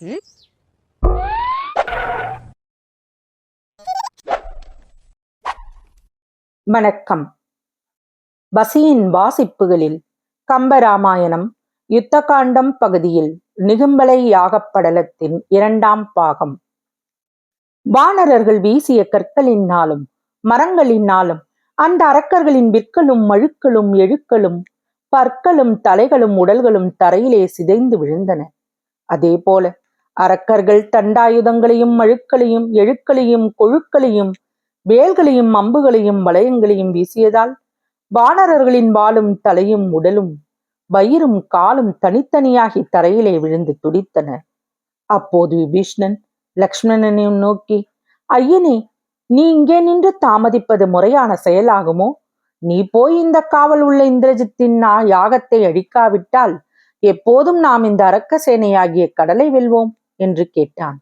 ம்? வணக்கம். பசியின் வாசிப்புகளில் கம்பராமாயணம் யுத்தகாண்டம் பகுதியில் நிகும்பலை யாகப்படலத்தின் இரண்டாம் பாகம். வானரர்கள் வீசிய கற்களினாலும் மரங்களினாலும் அந்த அரக்கர்களின் விற்களும் மழுக்களும் எழுக்களும் பற்களும் தலைகளும் உடல்களும் தரையிலே சிதைந்து விழுந்தன. அதே போல அரக்கர்கள் தண்டாயுதங்களையும் மழுக்களையும் எழுக்களையும் கொழுக்களையும் வேல்களையும் அம்புகளையும் வளையங்களையும் வீசியதால் வானரர்களின் வாலும் தலையும் உடலும் வயிறும் காலும் தனித்தனியாகி தரையிலே விழுந்து துடித்தன. அப்போது விபீஷ்ணன் லக்ஷ்மணனையும் நோக்கி ஐயனே நீ இங்கே நின்று தாமதிப்பது முறையான செயலாகுமோ? நீ போய் இந்த காவல் உள்ள இந்திரஜித்தின் நா யாகத்தை அழிக்காவிட்டால் எப்போதும் நாம் இந்த அரக்க சேனையாகிய கடலை வெல்வோம். என்று கேட்டான்.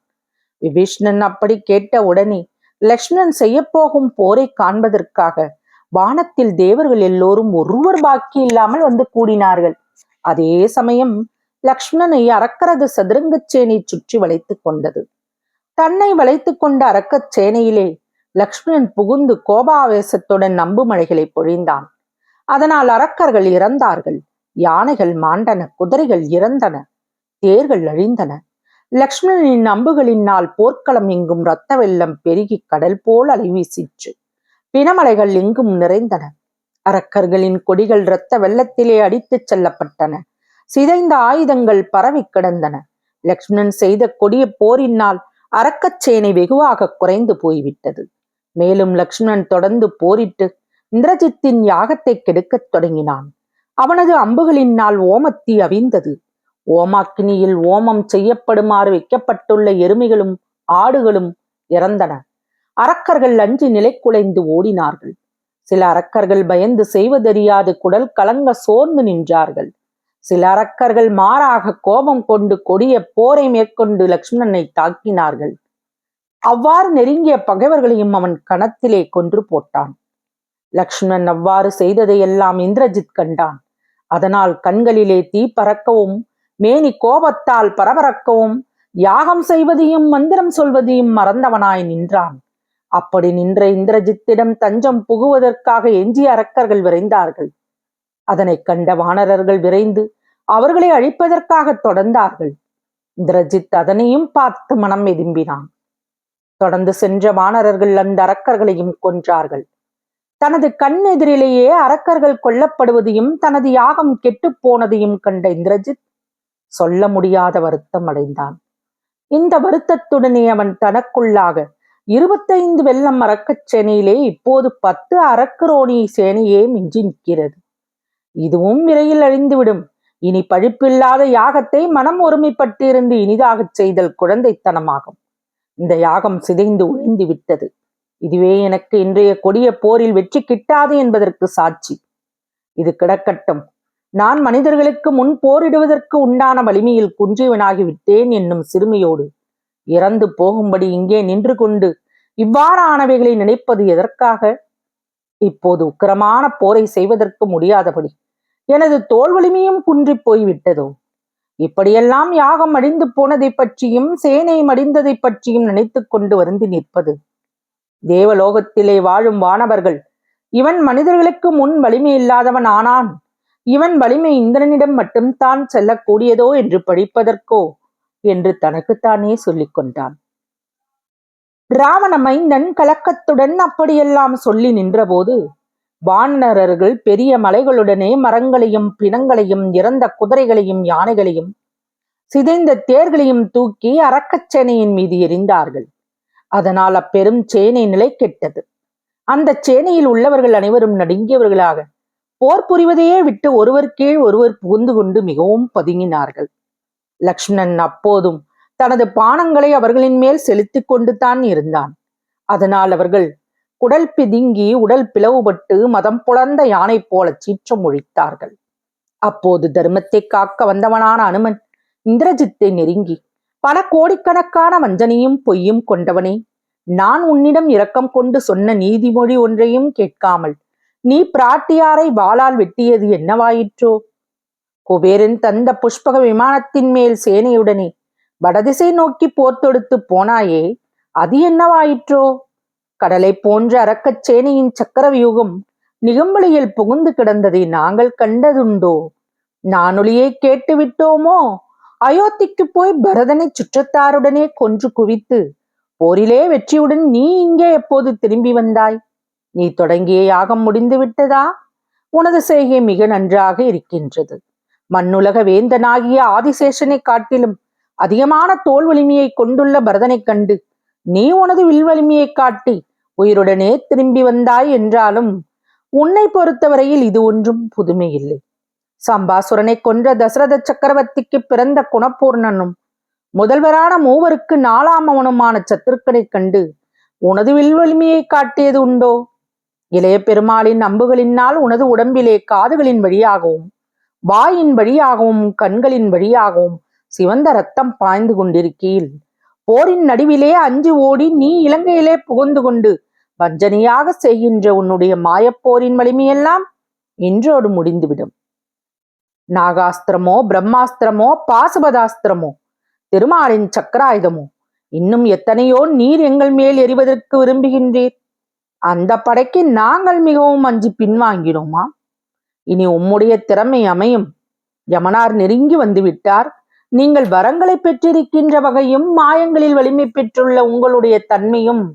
விபீஷ்ணன் அப்படி கேட்ட உடனே லக்ஷ்மணன் செய்யப்போகும் போரை காண்பதற்காக வானத்தில் தேவர்கள் எல்லோரும் ஒருவர் பாக்கி இல்லாமல் வந்து கூடினார்கள். அதே சமயம் லக்ஷ்மணனை அரக்கரது சதுரங்கச் சேனை சுற்றி வளைத்துக் கொண்டது. தன்னை வளைத்துக் கொண்ட அரக்கச் சேனையிலே லக்ஷ்மணன் புகுந்து கோபாவேசத்துடன் நம்பு மழைகளை பொழிந்தான். அதனால் அரக்கர்கள் இறந்தார்கள் யானைகள் மாண்டன குதிரைகள் இறந்தன தேர்கள் அழிந்தன லக்ஷ்மணனின் அம்புகளினால் போர்க்களம் எங்கும் இரத்த வெள்ளம் பெருகி கடல் போல் அலைவீசிற்று பிணமலைகள் எங்கும் நிறைந்தன. அரக்கர்களின் கொடிகள் இரத்த வெள்ளத்திலே அடித்துச் செல்லப்பட்டன. சிதைந்த ஆயுதங்கள் பரவி கிடந்தன. லக்ஷ்மணன் செய்த கொடிய போரினால் அரக்கச் சேனை வெகுவாக குறைந்து போய்விட்டது. மேலும் லக்ஷ்மணன் தொடர்ந்து போரிட்டு இந்திரஜித்தின் யாகத்தை கெடுக்கத் தொடங்கினான். அவனது அம்புகளினால் ஓமத்தி அவிந்தது. ஓமாக்கினியில் ஓமம் செய்யப்படுமாறு வைக்கப்பட்டுள்ள எருமைகளும் ஆடுகளும் இறந்தன. அரக்கர்கள் அஞ்சு நிலை குலைந்து ஓடினார்கள். சில அரக்கர்கள் பயந்து செய்வதறியாது குடல் கலங்க சோர்ந்து நின்றார்கள். சில அரக்கர்கள் மாறாக கோபம் கொண்டு கொடிய போரை மேற்கொண்டு லக்ஷ்மணனை தாக்கினார்கள். அவ்வாறு நெருங்கிய பகைவர்களையும் அவன் கணத்திலே கொன்று போட்டான். லக்ஷ்மணன் அவ்வாறு செய்ததையெல்லாம் இந்திரஜித் கண்டான். அதனால் கண்களிலே தீ பறக்கவும் மேனி கோபத்தால் பரபரக்கவும் யாகம் செய்வதையும் மந்திரம் சொல்வதையும் மறந்தவனாய் நின்றான். அப்படி நின்ற இந்திரஜித்திடம் தஞ்சம் புகுவதற்காக எஞ்சிய அரக்கர்கள் விரைந்தார்கள். அதனைக் கண்ட வானரர்கள் விரைந்து அவர்களை அழிப்பதற்காக தொடர்ந்தார்கள். இந்திரஜித் அதனையும் பார்த்து மனம் எதும்பினான். தொடர்ந்து சென்ற வானரர்கள் அந்த அரக்கர்களையும் கொன்றார்கள். தனது கண் எதிரிலேயே அரக்கர்கள் கொல்லப்படுவதையும் தனது யாகம் கெட்டுப் போனதையும் கண்ட இந்திரஜித் சொல்ல முடியாத வருத்தம் அடைந்தான். இந்த வருத்தத்துடனே அவன் தனக்குள்ளாக இருபத்தைந்து வெள்ளம் அரக்கச் சேனையிலே இப்போது பத்து அரக்கரோணி சேனையே மிஞ்சி நிற்கிறது. இதுவும் விரையில் அழிந்துவிடும். இனி பழிப்பில்லாத யாகத்தை மனம் ஒருமைப்பட்டிருந்து இனிதாகச் செய்தல் குழந்தைத்தனமாகும். இந்த யாகம் சிதைந்து ஒழிந்து விட்டது. இதுவே எனக்கு இன்றைய கொடிய போரில் வெற்றி கிட்டாது என்பதற்கு சாட்சி. இது கிடக்கட்டும். நான் மனிதர்களுக்கு முன் போரிடுவதற்கு உண்டான வலிமையில் குன்றியவனாகிவிட்டேன் என்னும் சிறுமியோடு. இறந்து போகும்படி இங்கே நின்று கொண்டு இவ்வாறானவைகளை நினைப்பது எதற்காக? இப்போது உக்கிரமான போரை செய்வதற்கு முடியாதபடி எனது தோல் வலிமையும் குன்றிப் போய்விட்டதோ? இப்படியெல்லாம் யாகம் அடிந்து போனதை பற்றியும் சேனை மடிந்ததை பற்றியும் நினைத்து கொண்டு வருந்தி நிற்பது. தேவலோகத்திலே வாழும் வானவர்கள் இவன் மனிதர்களுக்கு முன் வலிமை இல்லாதவன் ஆனான். இவன் வலிமை இந்திரனிடம் மட்டும் தான் செல்லக்கூடியதோ என்று படிப்பதற்கோ என்று தனக்குத்தானே சொல்லிக் கொண்டான். ராவண மைந்தன் கலக்கத்துடன் அப்படியெல்லாம் சொல்லி நின்றபோது வானரர்கள் பெரிய மலைகளுடனே மரங்களையும் பிணங்களையும் இறந்த குதிரைகளையும் யானைகளையும் சிதைந்த தேர்களையும் தூக்கி அரக்கச் சேனையின் மீது எரிந்தார்கள் அதனால் அப்பெரும் சேனை நிலை கெட்டது. அந்த சேனையில் உள்ளவர்கள் அனைவரும் நடுங்கியவர்களாக போர் புரிவதையே விட்டு ஒருவர் கீழ் ஒருவர் புகுந்து கொண்டு மிகவும் பதுங்கினார்கள். லக்ஷ்மணன் அப்போதும் தனது பானங்களை அவர்களின் மேல் செலுத்திக் கொண்டு தான் இருந்தான். அதனால் அவர்கள் குடல் பிதுங்கி உடல் பிளவுபட்டு மதம் புலர்ந்த யானை போல சீற்றம் ஒழித்தார்கள். அப்போது தர்மத்தை காக்க வந்தவனான அனுமன் இந்திரஜித்தை நெருங்கி பல கோடிக்கணக்கான வஞ்சனையும் பொய்யும் கொண்டவனே நான் உன்னிடம் இரக்கம் கொண்டு சொன்ன நீதிமொழி ஒன்றையும் கேட்காமல் நீ பிராட்டியாரை வாளால் வெட்டியது என்னவாயிற்றோ? குபேரன் தந்த புஷ்பக விமானத்தின் மேல் சேனையுடனே வடதிசை நோக்கி போர் தொடுத்து போனாயே அது என்னவாயிற்றோ? கடலை போன்ற அரக்கச் சேனையின் சக்கரவியூகம் நிகம்பலியில் புகுந்து கிடந்ததை நாங்கள் கண்டதுண்டோ? நானொலியை கேட்டு விட்டோமோ அயோத்திக்கு போய் பரதனை சுற்றத்தாருடனே கொன்று குவித்து போரிலே வெற்றியுடன் நீ இங்கே எப்போது திரும்பி வந்தாய்? நீ தொடங்கிய யாகம் முடிந்து விட்டதா? உனது செய்கை மிக நன்றாக இருக்கின்றது. மண்ணுலக வேந்தனாகிய ஆதிசேஷனை காட்டிலும் அதிகமான தோல் வலிமையை கொண்டுள்ள பரதனைக் கண்டு நீ உனது வில் வலிமையை காட்டி உயிருடனே திரும்பி வந்தாய் என்றாலும் உன்னை பொறுத்தவரையில் இது ஒன்றும் புதுமையில்லை. சம்பாசுரனை கொன்ற தசரத சக்கரவர்த்திக்கு பிறந்த குணப்பூர்ணனும் முதல்வரான மூவருக்கு நாலாம் அவனுமான சத்துருக்கனைக் கண்டு உனது வில்வலிமையை காட்டியது உண்டோ? இளைய பெருமாளின் அம்புகளினால் உனது உடம்பிலே காதுகளின் வழியாகவும் வாயின் வழியாகவும் கண்களின் வழியாகவும் சிவந்த ரத்தம் பாய்ந்து கொண்டிருக்கீள். போரின் நடுவிலே அஞ்சு ஓடி நீ இலங்கையிலே புகுந்து கொண்டு வஞ்சனையாக செய்கின்ற உன்னுடைய மாயப்போரின் வலிமையெல்லாம் இன்றோடு முடிந்துவிடும். நாகாஸ்திரமோ பிரம்மாஸ்திரமோ பாசுபதாஸ்திரமோ திருமாலின் சக்கராயுதமோ இன்னும் எத்தனையோ நீர் எங்கள் மேல் எறிவதற்கு விரும்புகின்றீர். அந்த படைக்கு நாங்கள் மிகவும் அஞ்சு பின்வாங்கினோமா இனி உம்முடைய திறமை அமையும். யமனார் நெருங்கி வந்து விட்டார் நீங்கள் வரங்களை பெற்றிருக்கின்ற வகையும் மாயங்களில் வலிமை பெற்றுள்ள உங்களுடைய தன்மையும்.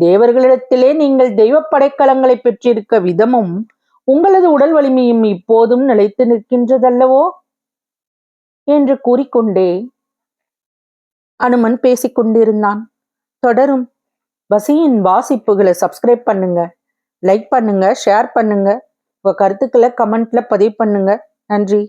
தேவர்களிடத்திலே நீங்கள் தெய்வ படைக்கலங்களை பெற்றிருக்க விதமும் உங்களது உடல் வலிமையும் இப்போதும் நிலைத்து நிற்கின்றதல்லவோ? என்று கூறிக்கொண்டே அனுமன் பேசிக் கொண்டிருந்தான் தொடரும். வசியின் வாசிப்புகளை சப்ஸ்கிரைப் பண்ணுங்க. லைக் பண்ணுங்க ஷேர் பண்ணுங்க. உங்க கருத்துக்களை கமெண்ட்ல பதிவு பண்ணுங்க. நன்றி.